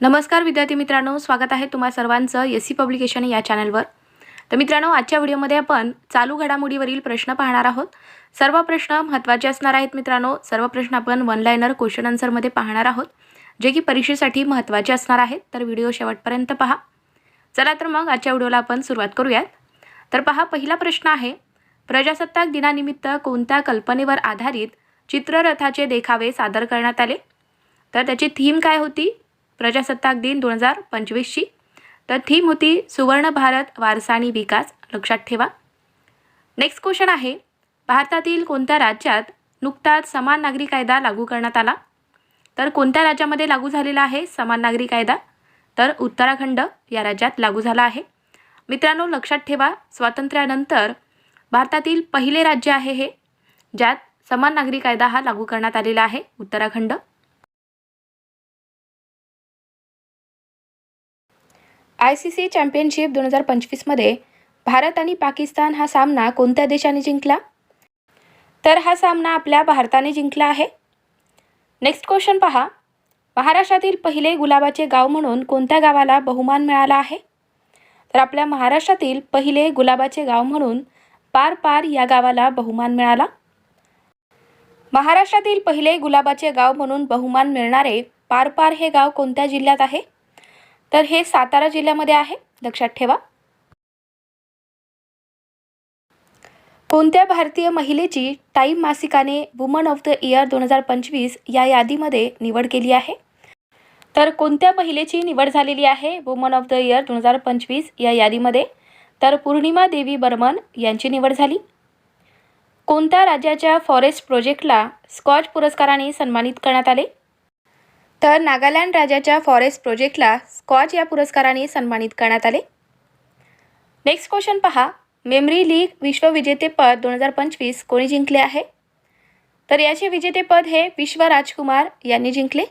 नमस्कार विद्यार्थी मित्रांनो स्वागत आहे तुम्हा सर्वांचं एस सी पब्लिकेशन या चॅनलवर. तर मित्रांनो आजच्या व्हिडिओमध्ये आपण चालू घडामोडीवरील प्रश्न पाहणार आहोत. सर्व प्रश्न महत्त्वाचे असणार आहेत मित्रांनो. सर्व प्रश्न आपण वन लायनर क्वेश्चन आन्सरमध्ये पाहणार आहोत जे की परीक्षेसाठी महत्त्वाचे असणार आहेत. तर व्हिडिओ शेवटपर्यंत पहा. चला तर मग आजच्या व्हिडिओला आपण सुरुवात करूयात. तर पहा पहिला प्रश्न आहे प्रजासत्ताक दिनानिमित्त कोणत्या कल्पनेवर आधारित चित्ररथाचे देखावे सादर करण्यात आले? तर त्याची थीम काय होती? प्रजासत्ताक दिन दोन हजार पंचवीसची. तर थीम होती सुवर्ण भारत वारसा आणि विकास. लक्षात ठेवा. नेक्स्ट क्वेश्चन आहे भारतातील कोणत्या राज्यात नुकताच समान नागरी कायदा लागू करण्यात आला? तर कोणत्या राज्यामध्ये लागू झालेला आहे समान नागरी कायदा? तर उत्तराखंड या राज्यात लागू झाला आहे. मित्रांनो लक्षात ठेवा स्वातंत्र्यानंतर भारतातील पहिले राज्य आहे हे ज्यात समान नागरी कायदा हा लागू करण्यात आलेला आहे Uttarakhand. I C C championship दोन हजार पंचवीसमध्ये भारत आणि पाकिस्तान हा सामना कोणत्या देशाने जिंकला? तर हा सामना आपल्या भारताने जिंकला आहे. नेक्स्ट क्वेश्चन पहा. महाराष्ट्रातील पहिले गुलाबाचे गाव म्हणून कोणत्या गावाला बहुमान मिळाला आहे? तर आपल्या महाराष्ट्रातील पहिले गुलाबाचे गाव म्हणून पार पार या गावाला बहुमान मिळाला. महाराष्ट्रातील पहिले गुलाबाचे गाव म्हणून बहुमान मिळणारे पार पार हे गाव कोणत्या जिल्ह्यात आहे? तर हे सातारा जिल्ह्यामध्ये आहे. लक्षात ठेवा. कोणत्या भारतीय महिलेची टाईम मासिकाने वुमन ऑफ द इयर दोन हजार पंचवीस या यादीमध्ये निवड केली आहे? तर कोणत्या महिलेची निवड झालेली आहे वुमन ऑफ द इयर दोन हजार पंचवीस या यादीमध्ये? तर पूर्णिमा देवी बर्मन यांची निवड झाली. कोणत्या राज्याच्या फॉरेस्ट प्रोजेक्टला स्कॉच पुरस्काराने सन्मानित करण्यात आले? तर नागालँड राज्याच्या फॉरेस्ट प्रोजेक्टला स्कॉच या पुरस्काराने सन्मानित करण्यात आले. नेक्स्ट क्वेश्चन पहा. मेमरी लीग विश्वविजेतेपद दोन हजार पंचवीस कोणी जिंकले आहे? तर याचे विजेतेपद हे विश्व राजकुमार यांनी जिंकले.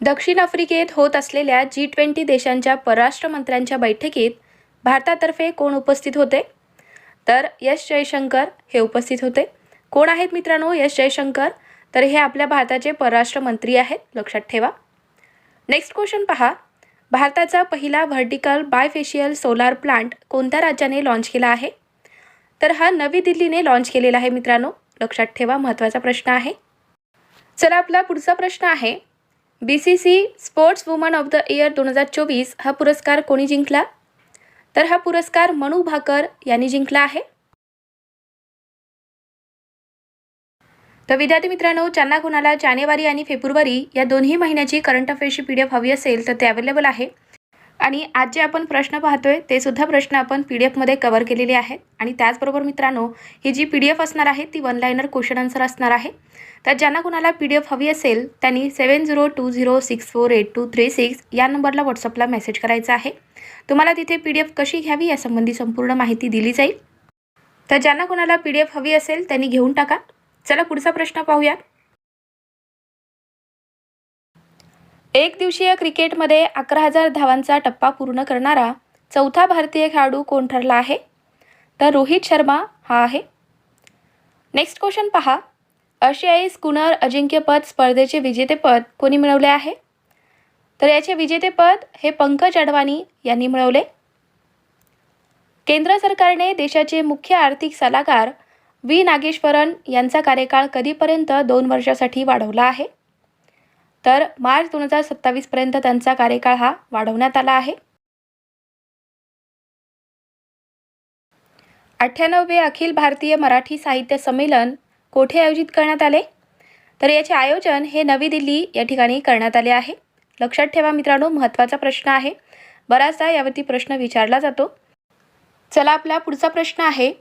दक्षिण आफ्रिकेत होत असलेल्या जी ट्वेंटी देशांच्या परराष्ट्र मंत्र्यांच्या बैठकीत भारतातर्फे कोण उपस्थित होते? तर यश जयशंकर हे उपस्थित होते. कोण आहेत मित्रांनो? यश जयशंकर. तर हे आपल्या भारताचे परराष्ट्र मंत्री आहेत. लक्षात ठेवा. नेक्स्ट क्वेश्चन पहा. भारताचा पहिला व्हर्टिकल बायफेशियल सोलार प्लांट कोणत्या राज्याने लॉन्च केला आहे? तर हा नवी दिल्लीने लॉन्च केलेला आहे मित्रांनो. लक्षात ठेवा महत्त्वाचा प्रश्न आहे. चला आपला पुढचा प्रश्न आहे. B C C sports woman of the year दोन हजार चोवीस हा पुरस्कार कोणी जिंकला? तर हा पुरस्कार मनू भाकर यांनी जिंकला आहे. तर विद्यार्थी मित्रांनो ज्यांना कोणाला? जानेवारी आणि फेब्रुवारी या दोन्ही महिन्याची करंट अफेअर्सची पी डी एफ हवी असेल तर ते अवेलेबल आहे. आणि आज जे आपण प्रश्न पाहतोय ते सुद्धा प्रश्न आपण पी डी एफमध्ये कवर केलेले आहेत. आणि त्याचबरोबर मित्रांनो ही जी पी डी एफ असणार आहे ती वन लाईनर क्वेश्चन आन्सर असणार आहे. तर ज्यांना कोणाला पी डी एफ हवी असेल त्यांनी seven zero two zero six four eight two three six या नंबरला व्हॉट्सअपला मेसेज करायचा आहे. तुम्हाला तिथे पी डी एफ कशी घ्यावी यासंबंधी संपूर्ण माहिती दिली जाईल. तर ज्यांना कोणाला पी डी एफ हवी असेल त्यांनी घेऊन टाका. चला पुढचा प्रश्न पाहूया एक दिवसीय क्रिकेटमध्ये अकरा हजार धावांचा टप्पा पूर्ण करणारा चौथा भारतीय खेळाडू कोण ठरला आहे? तर रोहित शर्मा हा आहे. नेक्स्ट क्वेश्चन पहा. आशियाई स्कूनर अजिंक्यपद स्पर्धेचे विजेतेपद कोणी मिळवले आहे? तर याचे विजेतेपद हे पंकज अडवाणी यांनी मिळवले. केंद्र सरकारने देशाचे मुख्य आर्थिक सल्लागार व्ही. नागेश्वरन यांचा कार्यकाळ कधीपर्यंत दोन वर्षासाठी वाढवला आहे? तर मार्च दोन हजार सत्तावीसपर्यंत त्यांचा कार्यकाळ हा वाढवण्यात आला आहे. अठ्ठ्याण्णवे अखिल भारतीय मराठी साहित्य संमेलन कोठे आयोजित करण्यात आले? तर याचे आयोजन हे नवी दिल्ली या ठिकाणी करण्यात आले आहे. लक्षात ठेवा मित्रांनो महत्त्वाचा प्रश्न आहे. बराचदा यावरती प्रश्न विचारला जातो. चला आपला पुढचा प्रश्न आहे.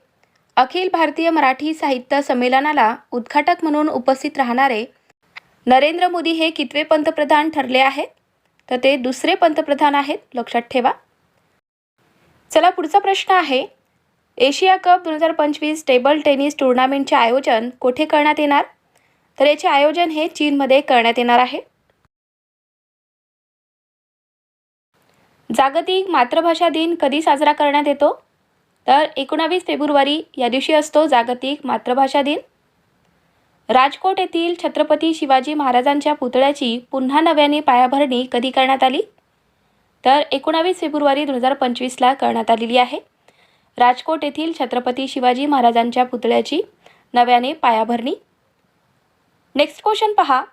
अखिल भारतीय मराठी साहित्य संमेलनाला उद्घाटक म्हणून उपस्थित राहणारे नरेंद्र मोदी हे कितवे पंतप्रधान ठरले आहेत? तर ते दुसरे पंतप्रधान आहेत लक्षात ठेवा. चला पुढचा प्रश्न आहे. एशिया कप दोन हजार पंचवीस टेबल टेनिस टुर्नामेंटचे आयोजन कोठे करण्यात येणार? तर याचे आयोजन हे चीनमध्ये करण्यात येणार आहे. जागतिक मातृभाषा दिन कधी साजरा करण्यात येतो? तर एकोणावीस फेब्रुवारी या दिवशी असतो जागतिक मातृभाषा दिन. राजकोट येथील छत्रपती शिवाजी महाराजांच्या पुतळ्याची पुन्हा नव्याने पायाभरणी कधी करण्यात आली? तर एकोणावीस फेब्रुवारी दोन हजार पंचवीसला करण्यात आलेली आहे. राजकोट येथील छत्रपती शिवाजी महाराजांच्या पुतळ्याची नव्याने पायाभरणी. नेक्स्ट क्वेश्चन पहा.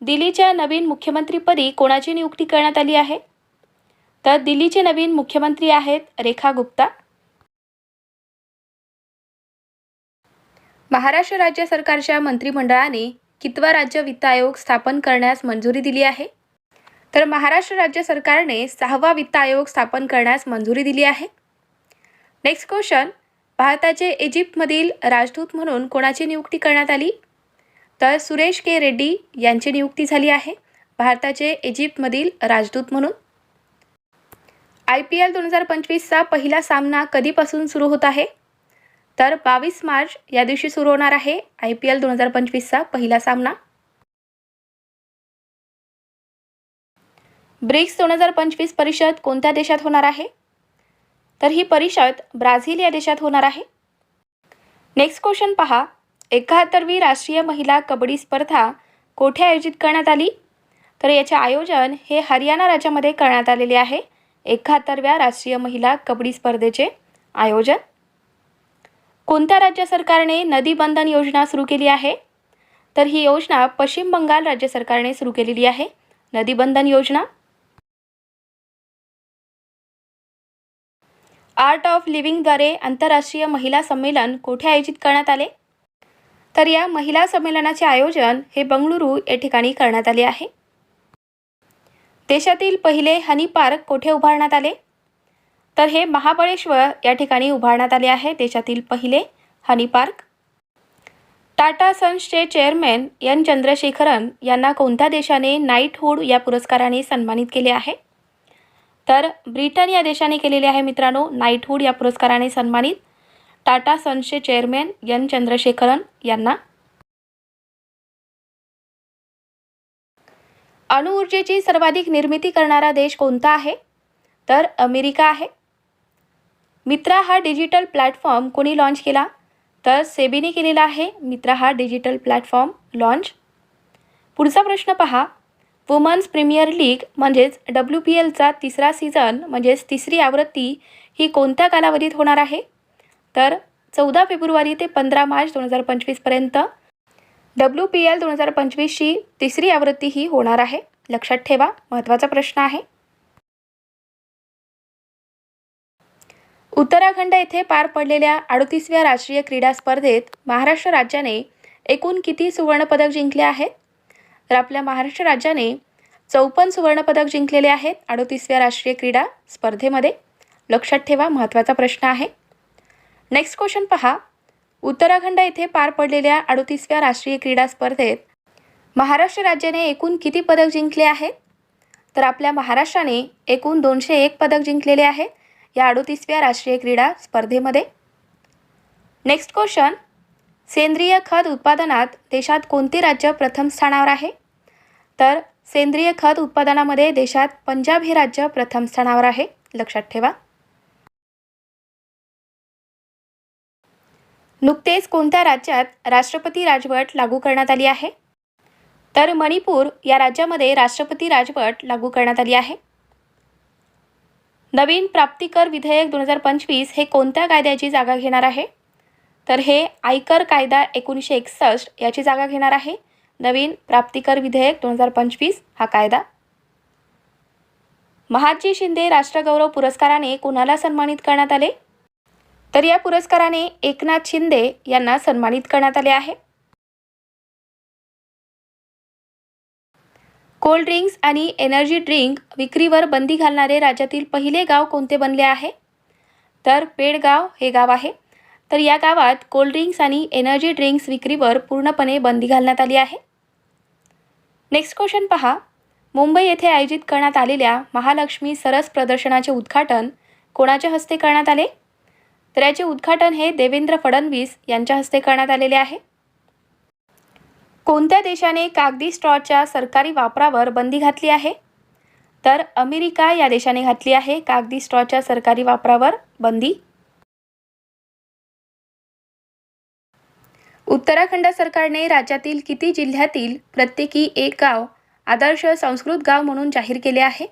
दिल्लीच्या नवीन मुख्यमंत्रीपदी कोणाची नियुक्ती करण्यात आली आहे? तर दिल्लीचे नवीन मुख्यमंत्री आहेत रेखा गुप्ता. महाराष्ट्र राज्य सरकारच्या मंत्रिमंडळाने कितवा राज्य वित्त आयोग स्थापन करण्यास मंजुरी दिली आहे? तर महाराष्ट्र राज्य सरकारने सहावा वित्त आयोग स्थापन करण्यास मंजुरी दिली आहे. नेक्स्ट क्वेश्चन भारताचे इजिप्तमधील राजदूत म्हणून कोणाची नियुक्ती करण्यात आली? तर सुरेश के. रेड्डी यांची नियुक्ती झाली आहे. भारताचे इजिप्तमधील राजदूत म्हणून. आय पी एल दोन हजार पंचवीसचा पहिला सामना कधीपासून सुरू होत आहे? तर बावीस मार्च या दिवशी सुरू होणार आहे आय पी एल दोन हजार पंचवीसचा पहिला सामना. ब्रिक्स दोन हजार पंचवीस परिषद कोणत्या देशात होणार आहे? तर ही परिषद ब्राझील या देशात होणार आहे. नेक्स्ट क्वेश्चन पहा. एकाहत्तरवी राष्ट्रीय महिला कबड्डी स्पर्धा कोठे आयोजित करण्यात आली? तर याचे आयोजन हे हरियाणा राज्यामध्ये करण्यात आलेले आहे. एकाहत्तरव्या राष्ट्रीय महिला कबड्डी स्पर्धेचे आयोजन. कोणत्या राज्य सरकारने नदी बंधन योजना सुरू केली आहे? तर ही योजना पश्चिम बंगाल राज्य सरकारने सुरू केलेली आहे. नदी बंधन योजना. आर्ट ऑफ लिव्हिंगद्वारे आंतरराष्ट्रीय महिला संमेलन कोठे आयोजित करण्यात आले? तर या महिला संमेलनाचे आयोजन हे बंगळुरू या ठिकाणी करण्यात आले आहे. देशातील पहिले हनी पार्क कोठे उभारण्यात आले? तर हे महाबळेश्वर या ठिकाणी उभारण्यात आले आहे. देशातील पहिले हनी पार्क. टाटा सन्सचे चेअरमॅन एन चंद्रशेखरन यांना कोणत्या देशाने नाईटहूड या पुरस्काराने सन्मानित केले आहे? तर ब्रिटन या देशाने केलेले आहे मित्रांनो नाईटहूड या पुरस्काराने सन्मानित टाटा सन्सचे चेअरमॅन एन चंद्रशेखरन यांना. अणुऊर्जेची सर्वाधिक निर्मिती करणारा देश कोणता आहे? तर अमेरिका आहे. मित्रा हा डिजिटल प्लॅटफॉर्म कोणी लॉन्च केला? तर सेबीने केलेला आहे मित्रा हा डिजिटल प्लॅटफॉर्म लाँच पुढचा प्रश्न पहा. वुमन्स प्रीमियर लीग म्हणजेच डब्ल्यू पी एलचा तिसरा सीझन म्हणजेच तिसरी आवृत्ती ही कोणत्या कालावधीत होणार आहे? तर चौदा फेब्रुवारी ते पंधरा मार्च दोन हजार पंचवीसपर्यंत डब्ल्यू पी एल दोन हजार पंचवीसची तिसरी आवृत्ती ही होणार आहे. लक्षात ठेवा महत्त्वाचा प्रश्न आहे. उत्तराखंड येथे पार पडलेल्या अडतीसव्या राष्ट्रीय क्रीडा स्पर्धेत महाराष्ट्र राज्याने एकूण किती सुवर्णपदक जिंकले आहेत? तर आपल्या महाराष्ट्र राज्याने चौपन्न सुवर्णपदक जिंकलेले आहेत अडतीसव्या राष्ट्रीय क्रीडा स्पर्धेमध्ये. लक्षात ठेवा महत्त्वाचा प्रश्न आहे. नेक्स्ट क्वेश्चन पहा. उत्तराखंड येथे पार पडलेल्या अडतीसव्या राष्ट्रीय क्रीडा स्पर्धेत महाराष्ट्र राज्याने एकूण किती पदक जिंकले आहेत? तर आपल्या महाराष्ट्राने एकूण दोनशे एक पदक जिंकलेले आहेत. या अडोतीसव्या राष्ट्रीय क्रीडा स्पर्धेमध्ये. नेक्स्ट क्वेश्चन सेंद्रिय खत उत्पादनात देशात कोणते राज्य प्रथम स्थानावर आहे? तर सेंद्रिय खत उत्पादनामध्ये देशात पंजाब हे राज्य प्रथम स्थानावर आहे. लक्षात ठेवा. नुकतेच कोणत्या राज्यात राष्ट्रपती राजवट लागू करण्यात आली आहे? तर मणिपूर या राज्यामध्ये राष्ट्रपती राजवट लागू करण्यात आली आहे. नवीन प्राप्तिकर विधेयक दोन हजार पंचवीस हे कोणत्या कायद्याची जागा घेणार आहे? तर हे आयकर कायदा एकोणीसशे एकसष्ट याची जागा घेणार आहे. नवीन प्राप्तिकर विधेयक दोन हजार पंचवीस हा कायदा. महादजी शिंदे राष्ट्रगौरव पुरस्काराने कुणाला सन्मानित करण्यात आले? तर या पुरस्काराने एकनाथ शिंदे यांना सन्मानित करण्यात आले आहे. कोल्ड ड्रिंक्स आणि एनर्जी ड्रिंक विक्रीवर बंदी घालणारे राज्यातील पहिले गाव कोणते बनले आहे? तर पेडगाव हे गाव आहे. तर या गावात कोल्ड ड्रिंक्स आणि एनर्जी ड्रिंक्स विक्रीवर पूर्णपणे बंदी घालण्यात आली आहे. नेक्स्ट क्वेश्चन पहा. मुंबई येथे आयोजित करण्यात आलेल्या महालक्ष्मी सरस प्रदर्शनाचे उद्घाटन कोणाच्या हस्ते करण्यात आले? तर याचे उद्घाटन हे देवेंद्र फडणवीस यांच्या हस्ते करण्यात आलेले आहे. कोणत्या देशाने कागदी स्ट्रॉच्या सरकारी वापरावर बंदी घातली आहे? तर अमेरिका या देशाने घातली आहे कागदी स्ट्रॉच्या सरकारी वापरावर बंदी. उत्तराखंड सरकारने राज्यातील किती जिल्ह्यातील प्रत्येकी एक गाव आदर्श संस्कृत गाव म्हणून जाहीर केले आहे?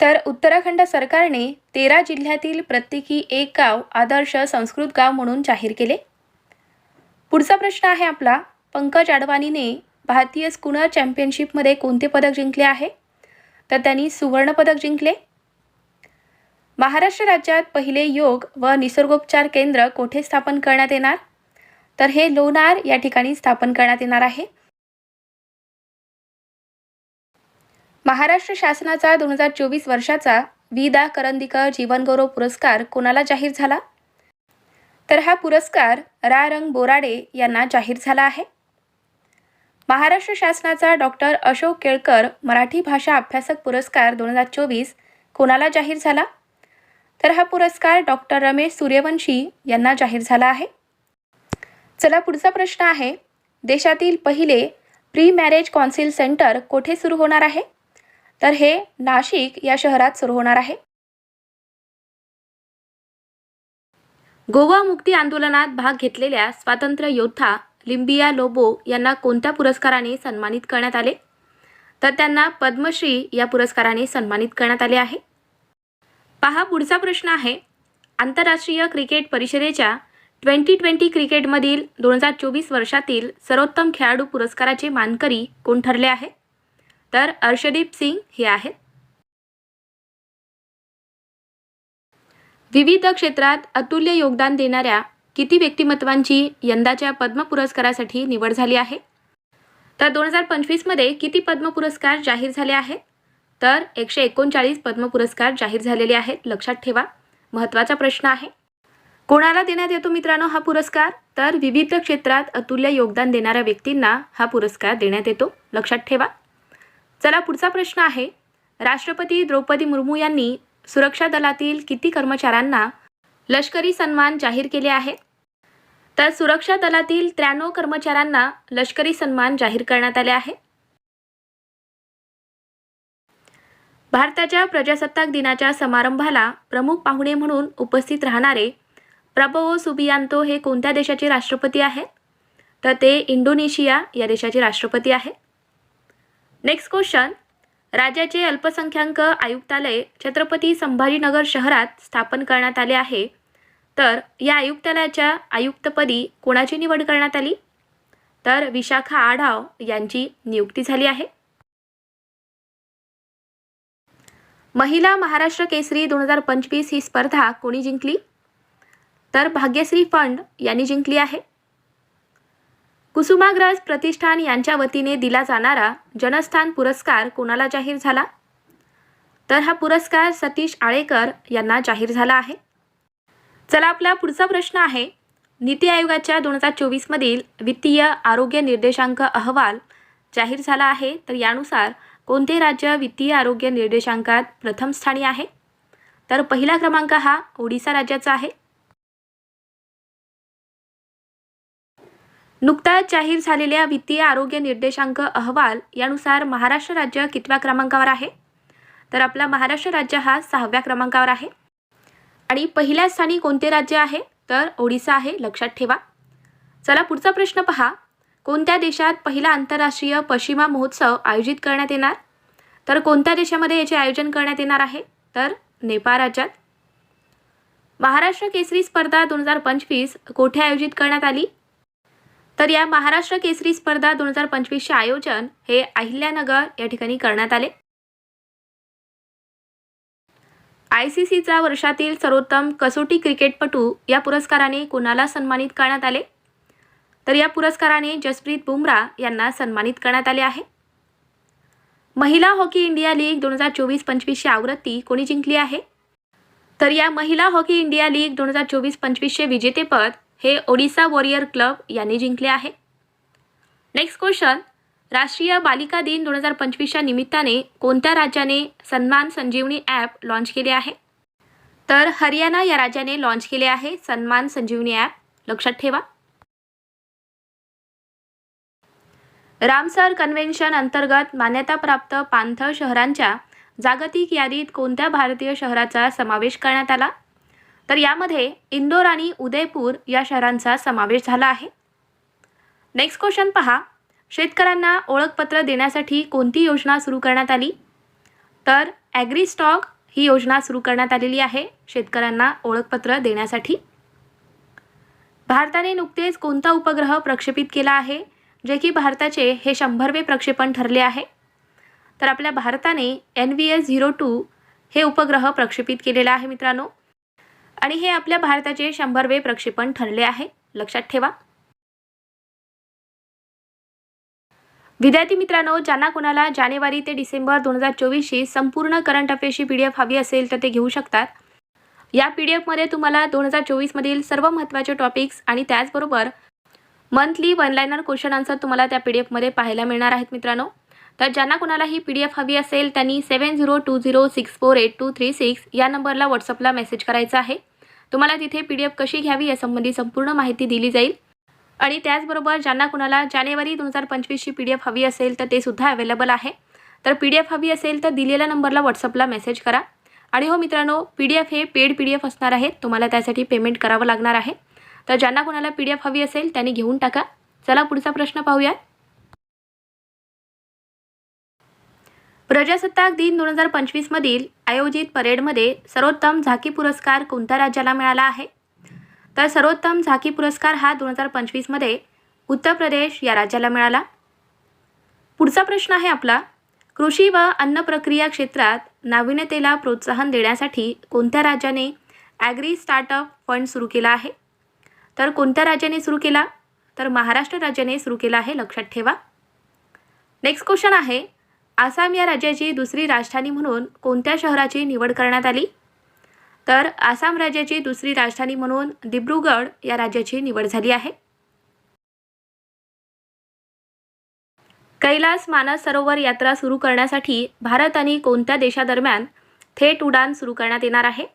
तर उत्तराखंड सरकारने तेरा जिल्ह्यातील प्रत्येकी एक गाव आदर्श संस्कृत गाव म्हणून जाहीर केले. पुढचा प्रश्न आहे आपला. पंकज अडवाणीने भारतीय स्कूनर चॅम्पियनशिपमध्ये कोणते पदक जिंकले आहे? तर त्यांनी सुवर्णपदक जिंकले. महाराष्ट्र राज्यात पहिले योग व निसर्गोपचार केंद्र कोठे स्थापन करण्यात येणार? तर हे लोणार या ठिकाणी स्थापन करण्यात येणार आहे. महाराष्ट्र शासनाचा दोन हजार चोवीस वर्षाचा वि दा करंदीकर जीवनगौरव पुरस्कार कोणाला जाहीर झाला? तर हा पुरस्कार रा रंग बोराडे यांना जाहीर झाला आहे. महाराष्ट्र शासनाचा डॉक्टर अशोक केळकर मराठी भाषा अभ्यासक पुरस्कार दोन हजार चोवीस कोणाला जाहीर झाला? तर हा पुरस्कार डॉक्टर रमेश सूर्यवंशी यांना जाहीर झाला आहे. चला पुढचा प्रश्न आहे. देशातील पहिले प्री मॅरेज कॉन्सिल सेंटर कोठे सुरू होणार आहे? तर हे नाशिक या शहरात सुरू होणार आहे. गोवा मुक्ती आंदोलनात भाग घेतलेल्या स्वातंत्र्य योद्धा लिंबिया लोबो यांना कोणत्या पुरस्काराने सन्मानित करण्यात आले? तर त्यांना पद्मश्री या पुरस्काराने सन्मानित करण्यात आले आहे. पहा पुढचा प्रश्न आहे. आंतरराष्ट्रीय क्रिकेट परिषदेच्या ट्वेंटी ट्वेंटी क्रिकेटमधील दोन हजार चोवीस वर्षातील सर्वोत्तम खेळाडू पुरस्काराचे मानकरी कोण ठरले आहे? तर अर्षदीप सिंग हे आहेत. विविध क्षेत्रात अतुल्य योगदान देणाऱ्या किती व्यक्तिमत्वांची यंदाच्या पद्म पुरस्कारासाठी निवड झाली आहे? तर दोन हजार पंचवीसमध्ये किती पद्म पुरस्कार जाहीर झाले आहेत? तर एकशे एकोणचाळीस पद्म पुरस्कार जाहीर झालेले आहेत लक्षात ठेवा. महत्त्वाचा प्रश्न आहे. कोणाला देण्यात येतो मित्रांनो हा पुरस्कार? तर विविध क्षेत्रात अतुल्य योगदान देणाऱ्या व्यक्तींना हा पुरस्कार देण्यात येतो लक्षात ठेवा. चला पुढचा प्रश्न आहे. राष्ट्रपती द्रौपदी मुर्मू यांनी सुरक्षा दलातील किती कर्मचाऱ्यांना लष्करी सन्मान जाहीर केले आहेत. तर सुरक्षा दलातील त्र्याण्णव कर्मचाऱ्यांना लष्करी सन्मान जाहीर करण्यात आले आहे. भारताच्या प्रजासत्ताक दिनाच्या समारंभाला प्रमुख पाहुणे म्हणून उपस्थित राहणारे प्रबोवो सुबियांतो हे कोणत्या देशाचे राष्ट्रपती आहेत? तर ते इंडोनेशिया या देशाचे राष्ट्रपती आहे नेक्स्ट क्वेश्चन राज्याचे अल्पसंख्याक आयुक्तालय छत्रपती संभाजीनगर शहरात स्थापन करण्यात आले आहे. तर या आयुक्तालयाच्या आयुक्तपदी कोणाची निवड करण्यात आली? तर विशाखा आढाव यांची नियुक्ती झाली आहे. महिला महाराष्ट्र केसरी दोन हजार पंचवीस ही स्पर्धा कोणी जिंकली? तर भाग्यश्री फंड यांनी जिंकली आहे. कुसुमाग्रज प्रतिष्ठान यांच्या वतीने दिला जाणारा जनस्थान पुरस्कार कोणाला जाहीर झाला? तर हा पुरस्कार सतीश आळेकर यांना जाहीर झाला आहे. चला आपला पुढचा प्रश्न आहे. नीती आयोगाच्या दोन हजार चोवीसमधील वित्तीय आरोग्य निर्देशांक अहवाल जाहीर झाला आहे. तर यानुसार कोणते राज्य वित्तीय आरोग्य निर्देशांकात प्रथम स्थानी आहे? तर पहिला क्रमांक हा ओडिसा राज्याचा आहे. नुकताच जाहीर झालेल्या वित्तीय आरोग्य निर्देशांक अहवाल यानुसार महाराष्ट्र राज्य कितव्या क्रमांकावर आहे? तर आपला महाराष्ट्र राज्य हा सहाव्या क्रमांकावर आहे. आणि पहिल्या स्थानी कोणते राज्य आहे? तर ओडिसा आहे लक्षात ठेवा. चला पुढचा प्रश्न पहा. कोणत्या देशात पहिला आंतरराष्ट्रीय पश्चिमा महोत्सव आयोजित करण्यात येणार? तर कोणत्या देशामध्ये याचे आयोजन करण्यात येणार आहे? तर नेपाळ राज्यात. महाराष्ट्र केसरी स्पर्धा दोन हजार पंचवीस कोठे आयोजित करण्यात आली? तर या महाराष्ट्र केसरी स्पर्धा दोन हजार पंचवीसचे आयोजन हे अहिल्यानगर या ठिकाणी करण्यात आले. आय सी सीचा वर्षातील सर्वोत्तम कसोटी क्रिकेटपटू या पुरस्काराने कोणाला सन्मानित करण्यात आले? तर या पुरस्काराने जसप्रीत बुमराह यांना सन्मानित करण्यात आले आहे. महिला हॉकी इंडिया लीग दोन हजार चोवीस पंचवीसची आवृत्ती कोणी जिंकली आहे? तर या महिला हॉकी इंडिया लीग दोन हजार चोवीस पंचवीसचे विजेतेपद हे ओडिसा वॉरियर क्लब यांनी जिंकले आहे. नेक्स्ट क्वेश्चन राष्ट्रीय बालिका दिन दोन हजार पंचवीसच्या निमित्ताने कोणत्या राज्याने सन्मान संजीवनी ॲप लॉन्च केले आहे? तर हरियाणा या राज्याने लॉन्च केले आहे सन्मान संजीवनी ॲप लक्षात ठेवा. रामसर कन्व्हेन्शन अंतर्गत मान्यताप्राप्त पानथळ शहरांच्या जागतिक यादीत कोणत्या भारतीय शहराचा समावेश करण्यात आला? तर यामध्ये इंदोर आणि उदयपूर या शहरांचा समावेश झाला आहे. नेक्स्ट क्वेश्चन पहा. शेतकऱ्यांना ओळखपत्र देण्यासाठी कोणती योजना सुरू करण्यात आली? तर ॲग्री स्टॉक ही योजना सुरू करण्यात आलेली आहे शेतकऱ्यांना ओळखपत्र देण्यासाठी. भारताने नुकतेच कोणता उपग्रह प्रक्षेपित केला आहे जे की भारताचे हे शंभरवे प्रक्षेपण ठरले आहे? तर आपल्या भारताने N V S zero two हे उपग्रह प्रक्षेपित केलेला आहे मित्रांनो. आणि हे आपल्या भारताचे शंभरवे प्रक्षेपण ठरले आहे. लक्षात ठेवा. विद्यार्थी मित्रांनो ज्यांना कोणाला जानेवारी ते डिसेंबर दोन हजार चोवीसची संपूर्ण करंट अफेअर्सची पी डी एफ हवी असेल तर ते घेऊ शकतात. या पी डी एफमध्ये तुम्हाला दोन हजार चोवीसमधील सर्व महत्त्वाचे टॉपिक्स आणि त्याचबरोबर मंथली वनलायनर क्वेश्चन आन्सर तुम्हाला त्या पी डी एफमध्ये पाहायला मिळणार आहेत मित्रांनो. तर ज्यांना कोणाला ही पी डी एफ हवी असेल त्यांनी seven zero two zero six four eight two three six या नंबरला व्हॉट्सअपला मेसेज करायचा आहे. तुम्हाला तिथे पी डी एफ कशी घ्यावी यासंबंधी संपूर्ण माहिती दिली जाईल. आणि त्याचबरोबर ज्यांना कुणाला जानेवारी दोन हजार पंचवीसची पी डी एफ हवी असेल तर ते सुद्धा अवेलेबल आहे. तर पी डी एफ हवी असेल तर दिलेल्या नंबरला व्हॉट्सअपला मेसेज करा. आणि हो मित्रांनो पी डी एफ हे पेड पी डी एफ असणार आहे. तुम्हाला त्यासाठी पेमेंट करावं लागणार आहे. तर ज्यांना कोणाला पी डी एफ हवी असेल त्यांनी घेऊन टाका. चला पुढचा प्रश्न पाहूया प्रजासत्ताक दिन दोन हजार पंचवीसमधील आयोजित परेडमध्ये सर्वोत्तम झाकी पुरस्कार कोणत्या राज्याला मिळाला आहे? तर सर्वोत्तम झाकी पुरस्कार हा दोन हजार पंचवीसमध्ये उत्तर प्रदेश या राज्याला मिळाला. पुढचा प्रश्न आहे आपला कृषी व अन्न प्रक्रिया क्षेत्रात नाविन्यतेला प्रोत्साहन देण्यासाठी कोणत्या राज्याने ॲग्री स्टार्टअप फंड सुरू केला आहे? तर कोणत्या राज्याने सुरू केला? तर महाराष्ट्र राज्याने सुरू केला आहे लक्षात ठेवा. नेक्स्ट क्वेश्चन आहे आसाम या राज्याची दुसरी राजधानी म्हणून कोणत्या शहराची निवड करण्यात आली? तर आसाम राज्याची दुसरी राजधानी म्हणून दिब्रुगड या राज्याची निवड झाली आहे. कैलास मानस सरोवर यात्रा सुरू करण्यासाठी भारत आणि कोणत्या देशादरम्यान थेट उडान सुरू करण्यात येणार आहे?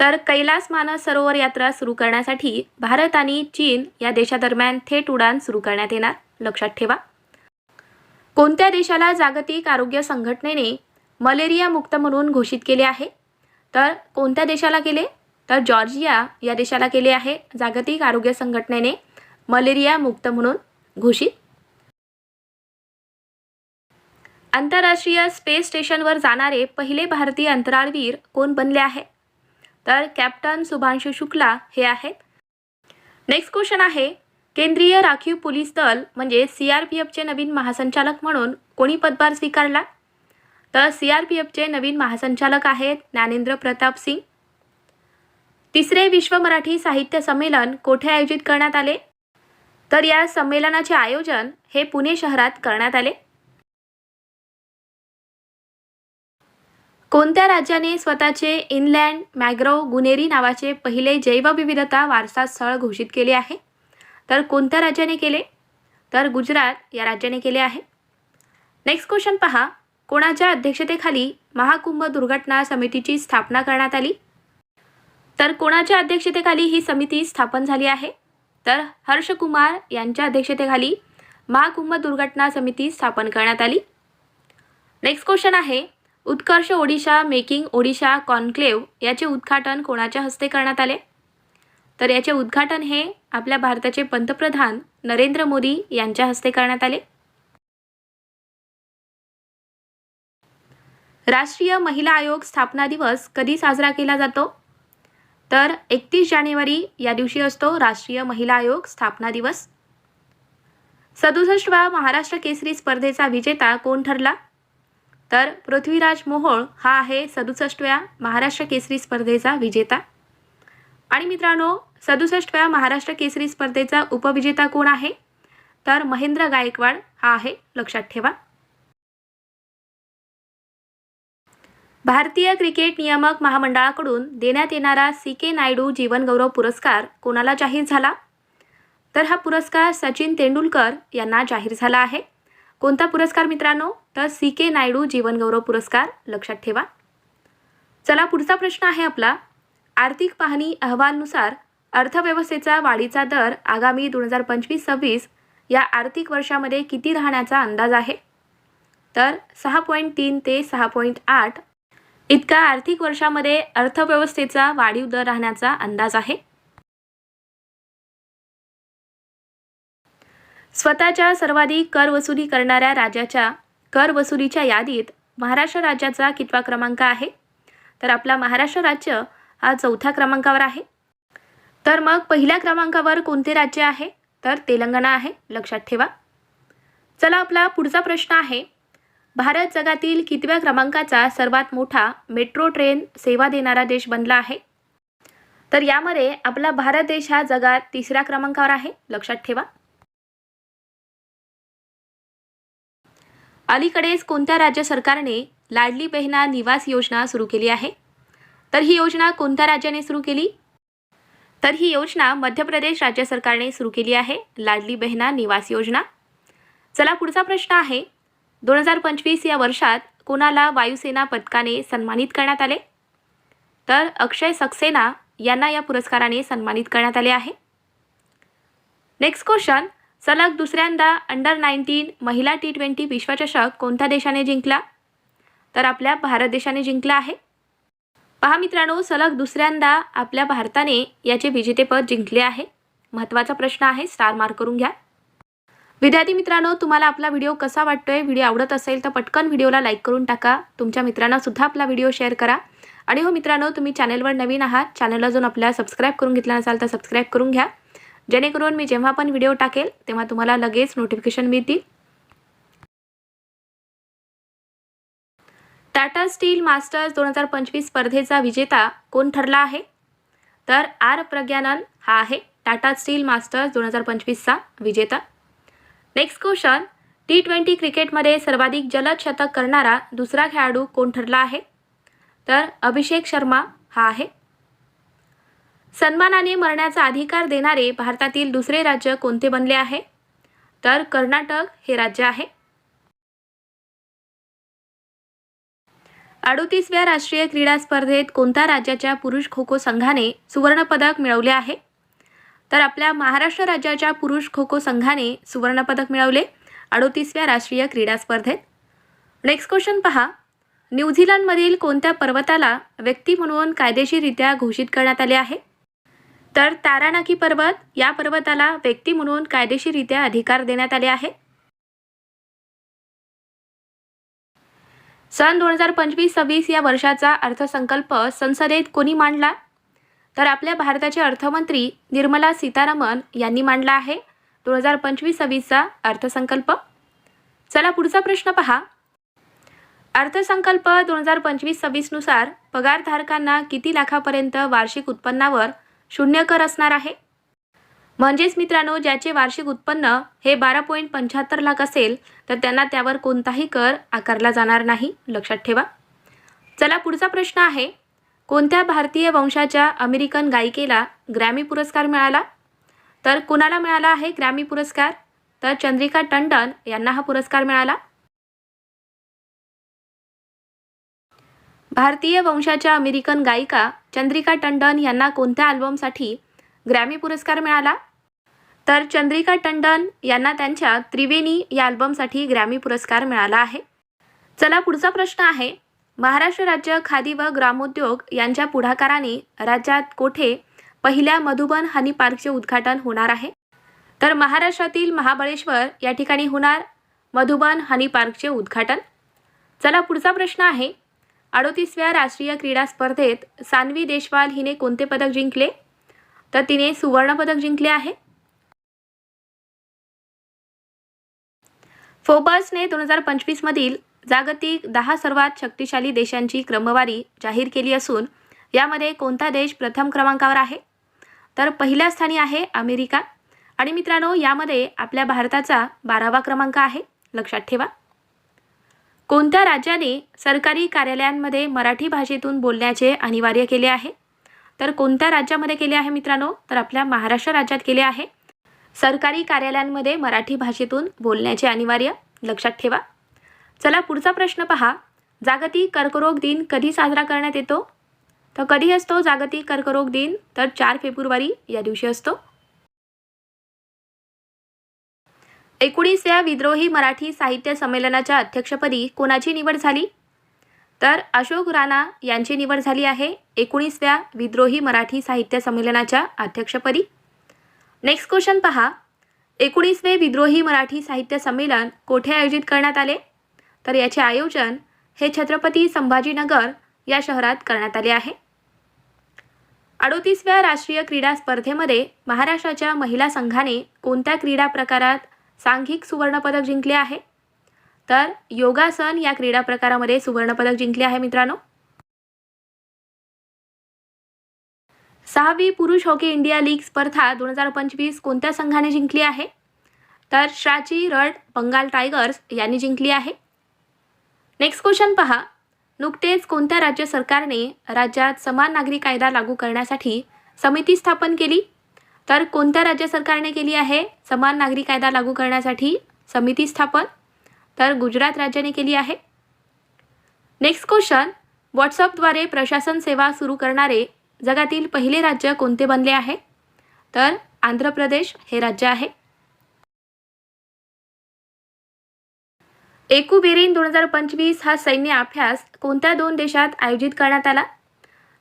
तर कैलास मानस सरोवर यात्रा सुरू करण्यासाठी भारत आणि चीन या देशादरम्यान थेट उडान सुरू करण्यात येणार. लक्षात ठेवा. कोणत्या देशाला जागतिक आरोग्य संघटनेने मलेरिया मुक्त म्हणून घोषित केले आहे? तर कोणत्या देशाला केले? तर जॉर्जिया या देशाला केले आहे. जागतिक आरोग्य संघटनेने मलेरिया मुक्त म्हणून घोषित. आंतरराष्ट्रीय स्पेस स्टेशनवर जाणारे पहिले भारतीय अंतराळवीर कोण बनले आहे? तर कॅप्टन सुभांशु शुक्ला हे आहेत. नेक्स्ट क्वेश्चन आहे केंद्रीय राखीव पोलीस दल म्हणजे सी आर पी एफचे नवीन महासंचालक म्हणून कोणी पदभार स्वीकारला? तर सी आर पी एफचे नवीन महासंचालक आहेत ज्ञानेंद्र प्रताप सिंग. तिसरे विश्व मराठी साहित्य संमेलन कोठे आयोजित करण्यात आले? तर या संमेलनाचे आयोजन हे पुणे शहरात करण्यात आले. कोणत्या राज्याने स्वतःचे इनलँड मॅग्रो गुनेरी नावाचे पहिले जैवविविधता वारसा स्थळ घोषित केले आहे? तर कोणत्या राज्याने केले? तर गुजरात या राज्याने केले आहे. नेक्स्ट क्वेश्चन पहा. कोणाच्या अध्यक्षतेखाली महाकुंभ दुर्घटना समितीची स्थापना करण्यात आली? तर कोणाच्या अध्यक्षतेखाली ही समिती स्थापन झाली आहे? तर हर्षकुमार यांच्या अध्यक्षतेखाली महाकुंभ दुर्घटना समिती स्थापन करण्यात आली. नेक्स्ट क्वेश्चन आहे. उत्कर्ष ओडिशा मेकिंग ओडिशा कॉन्क्लेव्ह याचे उद्घाटन कोणाच्या हस्ते करण्यात आले? तर याचे उद्घाटन हे आपल्या भारताचे पंतप्रधान नरेंद्र मोदी यांच्या हस्ते करण्यात आले. राष्ट्रीय महिला आयोग स्थापना दिवस कधी साजरा केला जातो? तर एकतीस जानेवारी या दिवशी असतो राष्ट्रीय महिला आयोग स्थापना दिवस. सदुसष्टवा महाराष्ट्र केसरी स्पर्धेचा विजेता कोण ठरला? तर पृथ्वीराज मोहोळ हा आहे सदुसष्टव्या महाराष्ट्र केसरी स्पर्धेचा विजेता. आणि मित्रांनो सदुसष्टव्या महाराष्ट्र केसरी स्पर्धेचा उपविजेता कोण आहे? तर महेंद्र गायकवाड हा आहे लक्षात ठेवा. भारतीय क्रिकेट नियामक महामंडळाकडून देण्यात येणारा सी के नायडू जीवनगौरव पुरस्कार कोणाला जाहीर झाला? तर हा पुरस्कार सचिन तेंडुलकर यांना जाहीर झाला आहे. कोणता पुरस्कार मित्रांनो? तर सी के नायडू जीवनगौरव पुरस्कार लक्षात ठेवा. चला पुढचा प्रश्न आहे आपला. आर्थिक पाहणी अहवालनुसार अर्थव्यवस्थेचा वाढीचा दर आगामी दोन हजार पंचवीस सव्वीस या आर्थिक वर्षामध्ये किती राहण्याचा अंदाज आहे? तर सहा पॉईंट तीन ते सहा पॉईंट आठ इतका आर्थिक वर्षामध्ये अर्थव्यवस्थेचा वाढीव दर राहण्याचा अंदाज आहे. स्वतःच्या सर्वाधिक कर वसुली करणाऱ्या राज्याच्या कर वसुलीच्या यादीत महाराष्ट्र राज्याचा कितवा क्रमांक आहे? तर आपला महाराष्ट्र राज्य हा चौथ्या क्रमांकावर आहे. तर मग पहिल्या क्रमांकावर कोणते राज्य आहे? तर तेलंगणा आहे. लक्षात ठेवा. चला आपला पुढचा प्रश्न आहे. भारत जगातील कितव्या क्रमांकाचा सर्वात मोठा मेट्रो ट्रेन सेवा देणारा देश बनला आहे? तर यामध्ये आपला भारत देश हा जगात तिसऱ्या क्रमांकावर आहे. लक्षात ठेवा. अलीकडेच कोणत्या राज्य सरकारने लाडली बहिणा निवास योजना सुरू केली आहे? तर ही योजना कोणत्या राज्याने सुरू केली? तर ही योजना मध्य प्रदेश राज्य सरकारने सुरू केली आहे. लाडली बहिणा निवास योजना. चला पुढचा प्रश्न आहे. दोन हजार पंचवीस या वर्षात कोणाला वायुसेना पदकाने सन्मानित करण्यात आले? तर अक्षय सक्सेना यांना या पुरस्काराने सन्मानित करण्यात आले आहे. नेक्स्ट क्वेश्चन सलग दुसऱ्यांदा अंडर नाईन्टीन महिला टी ट्वेंटी विश्वचषक कोणत्या देशाने जिंकला? तर आपल्या भारत देशाने जिंकला आहे. पहा मित्रांनो सलग दुसऱ्यांदा आपल्या भारताने याचे विजेतेपद जिंकले आहे. महत्त्वाचा प्रश्न आहे स्टार मार्क करून घ्या. विद्यार्थी मित्रांनो तुम्हाला आपला व्हिडिओ कसा वाटतोय व्हिडिओ आवडत असेल तर पटकन व्हिडिओला लाईक करून टाका. तुमच्या मित्रांना सुद्धा आपला व्हिडिओ शेअर करा. आणि हो मित्रांनो तुम्ही चॅनलवर नवीन आहात चॅनलला अजून आपल्या सबस्क्राईब करून घेतला नसाल तर सबस्क्राईब करून घ्या. जेणेकरून मी जेव्हा पण व्हिडिओ टाकेल तेव्हा तुम्हाला लगेच नोटिफिकेशन मिळतील. टाटा स्टील मास्टर्स दोन हजार पंचवीस स्पर्धेचा विजेता कोण ठरला आहे? तर आर प्रज्ञानन हा आहे टाटा स्टील मास्टर्स दोन हजार पंचवीसचा विजेता. नेक्स्ट क्वेश्चन टी ट्वेंटी क्रिकेटमध्ये सर्वाधिक जलद शतक करणारा दुसरा खेळाडू कोण ठरला आहे? तर अभिषेक शर्मा हा आहे. सन्मानाने मरण्याचा अधिकार देणारे भारतातील दुसरे राज्य कोणते बनले आहे? तर कर्नाटक हे राज्य आहे. अडोतीसव्या राष्ट्रीय क्रीडा स्पर्धेत कोणत्या राज्याच्या पुरुष खो खो संघाने सुवर्णपदक मिळवले आहे? तर आपल्या महाराष्ट्र राज्याच्या पुरुष खो खो संघाने सुवर्णपदक मिळवले अडोतीसव्या राष्ट्रीय क्रीडा स्पर्धेत. नेक्स्ट क्वेश्चन पहा. न्यूझीलंडमधील कोणत्या पर्वताला व्यक्ती म्हणून कायदेशीररित्या घोषित करण्यात आले आहे? तर तारानाकी पर्वत या पर्वताला व्यक्ती म्हणून कायदेशीररित्या अधिकार देण्यात आले आहे. सन दोन हजार पंचवीस सव्वीस या वर्षाचा अर्थसंकल्प संसदेत कोणी मांडला? तर आपल्या भारताचे अर्थमंत्री निर्मला सीतारामन यांनी मांडला आहे दोन हजार पंचवीस सव्वीसचा अर्थसंकल्प. चला पुढचा प्रश्न पहा. अर्थसंकल्प दोन हजार पंचवीस सव्वीसनुसार पगारधारकांना किती लाखापर्यंत वार्षिक उत्पन्नावर शून्य कर असणार आहे? म्हणजेच मित्रांनो ज्याचे वार्षिक उत्पन्न हे बारा पॉईंट पंच्याहत्तर लाख असेल तर त्यांना त्यावर कोणताही कर आकारला जाणार नाही. लक्षात ठेवा. चला पुढचा प्रश्न आहे. कोणत्या भारतीय वंशाच्या अमेरिकन गायिकेला ग्रॅमी पुरस्कार मिळाला? तर कोणाला मिळाला आहे ग्रॅमी पुरस्कार? तर चंद्रिका टंडन यांना हा पुरस्कार मिळाला. भारतीय वंशाच्या अमेरिकन गायिका चंद्रिका टंडन यांना कोणत्या अल्बमसाठी ग्रॅमी पुरस्कार मिळाला. तर चंद्रिका टंडन यांना त्यांच्या त्रिवेणी या अल्बमसाठी ग्रॅमी पुरस्कार मिळाला आहे. चला पुढचा प्रश्न आहे. महाराष्ट्र राज्य खादी व ग्रामोद्योग यांच्या पुढाकाराने राज्यात कोठे पहिल्या मधुबन हनी पार्कचे उद्घाटन होणार आहे? तर महाराष्ट्रातील महाबळेश्वर या ठिकाणी होणार मधुबन हनी पार्कचे उद्घाटन. चला पुढचा प्रश्न आहे. अडोतीसव्या राष्ट्रीय क्रीडा स्पर्धेत सान्वी देशवाल हिने कोणते पदक जिंकले? तर तिने सुवर्णपदक जिंकले आहे. फोबर्सने दोन हजार पंचवीसमधील जागतिक दहा सर्वात शक्तिशाली देशांची क्रमवारी जाहीर केली असून यामध्ये कोणता देश प्रथम क्रमांकावर आहे? तर पहिल्या स्थानी आहे अमेरिका. आणि मित्रांनो यामध्ये आपल्या भारताचा बारावा क्रमांक आहे. लक्षात ठेवा. कोणत्या राज्याने सरकारी कार्यालयांमध्ये मराठी भाषेतून बोलण्याचे अनिवार्य केले आहे? तर कोणत्या राज्यामध्ये केले आहे मित्रांनो? तर आपल्या महाराष्ट्र राज्यात केले आहे. सरकारी कार्यालयांमध्ये मराठी भाषेतून बोलण्याचे अनिवार्य. लक्षात ठेवा. चला पुढचा प्रश्न पहा. जागतिक कर्करोग दिन कधी साजरा करण्यात येतो? तर कधी असतो जागतिक कर्करोग दिन? तर चार फेब्रुवारी या दिवशी असतो. एकोणीसव्या विद्रोही मराठी साहित्य संमेलनाच्या अध्यक्षपदी कोणाची निवड झाली? तर अशोक राणा यांची निवड झाली आहे एकोणीसव्या विद्रोही मराठी साहित्य संमेलनाच्या अध्यक्षपदी. नेक्स्ट क्वेश्चन पहा. एकोणीसवे विद्रोही मराठी साहित्य संमेलन कोठे आयोजित करण्यात आले? तर याचे आयोजन हे छत्रपती संभाजीनगर या शहरात करण्यात आले आहे. अडोतीसव्या राष्ट्रीय क्रीडा स्पर्धेमध्ये महाराष्ट्राच्या महिला संघाने कोणत्या क्रीडा प्रकारात सांघिक सुवर्णपदक जिंकले आहे? तर योगासन या क्रीडा प्रकारामध्ये सुवर्णपदक जिंकले आहे मित्रांनो. सहावी पुरुष हॉकी इंडिया लीग स्पर्धा दोन हजार पंचवीस कोणत्या संघाने जिंकली आहे? तर श्राची रड बंगाल टायगर्स यांनी जिंकली आहे. नेक्स्ट क्वेश्चन पहा. नुकतेच कोणत्या राज्य सरकारने राज्यात समान नागरी कायदा लागू करण्यासाठी समिती स्थापन केली? तर कोणत्या राज्य सरकारने केली आहे? समान नागरी कायदा लागू करण्यासाठी समिती स्थापन? तर गुजरात राज्याने केली आहे. नेक्स्ट क्वेश्चन व्हॉट्सअपद्वारे प्रशासन सेवा सुरू करणारे जगातील पहिले राज्य कोणते बनले आहे? तर आंध्र प्रदेश हे राज्य आहे. एकुबेरीन दोन हजार पंचवीस हा सैन्य अभ्यास कोणत्या दोन देशात आयोजित करण्यात आला?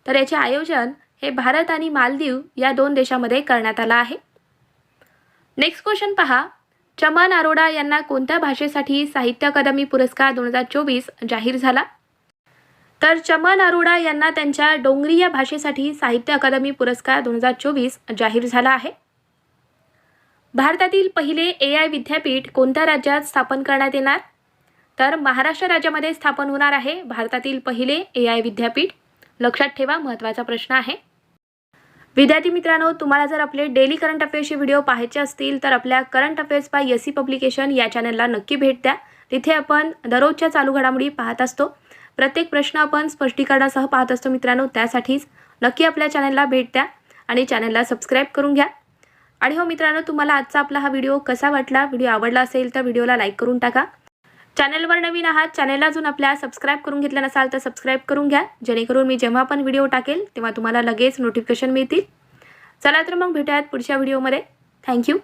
तर याचे आयोजन हे भारत आणि मालदीव या दोन देशामध्ये करण्यात आलं आहे. नेक्स्ट क्वेश्चन पहा चमन अरोडा यांना कोणत्या भाषेसाठी साहित्य अकादमी पुरस्कार दोन हजार चोवीस जाहीर झाला? तर चमन अरोडा यांना त्यांच्या डोंगरी या भाषेसाठी साहित्य अकादमी पुरस्कार दोन हजार चोवीस जाहीर झाला आहे. भारतातील पहिले ए आय विद्यापीठ कोणत्या राज्यात स्थापन करण्यात येणार? तर महाराष्ट्र राज्यामध्ये स्थापन होणार आहे भारतातील पहिले ए आय विद्यापीठ. लक्षात ठेवा महत्त्वाचा प्रश्न आहे. विद्यार्थी मित्रांनो तुम्हाला जर आपले डेली करंट अफेअर्सचे व्हिडिओ पाहायचे असतील तर आपल्या current affairs by S C publication या चॅनलला नक्की भेट द्या. तिथे आपण दररोजच्या चालू घडामोडी पाहत असतो. प्रत्येक प्रश्न आपण स्पष्टीकरणासह पाहत असतो मित्रांनो त्यासाठीच नक्की आपल्या चॅनलला भेट द्या आणि चॅनलला सबस्क्राईब करून घ्या. आणि हो मित्रांनो तुम्हाला आजचा आपला हा व्हिडिओ कसा वाटला व्हिडिओ आवडला असेल तर व्हिडिओला लाईक करून टाका. चॅनलवर नवीन आहात चॅनलला अजून आपल्या सबस्क्राईब करून घेतलं नसाल तर सबस्क्राईब करून घ्या. जेणेकरून मी जेव्हा पण व्हिडिओ टाकेल तेव्हा तुम्हाला लगेच नोटिफिकेशन मिळतील. चला तर मग भेटूयात पुढच्या व्हिडिओमध्ये थँक्यू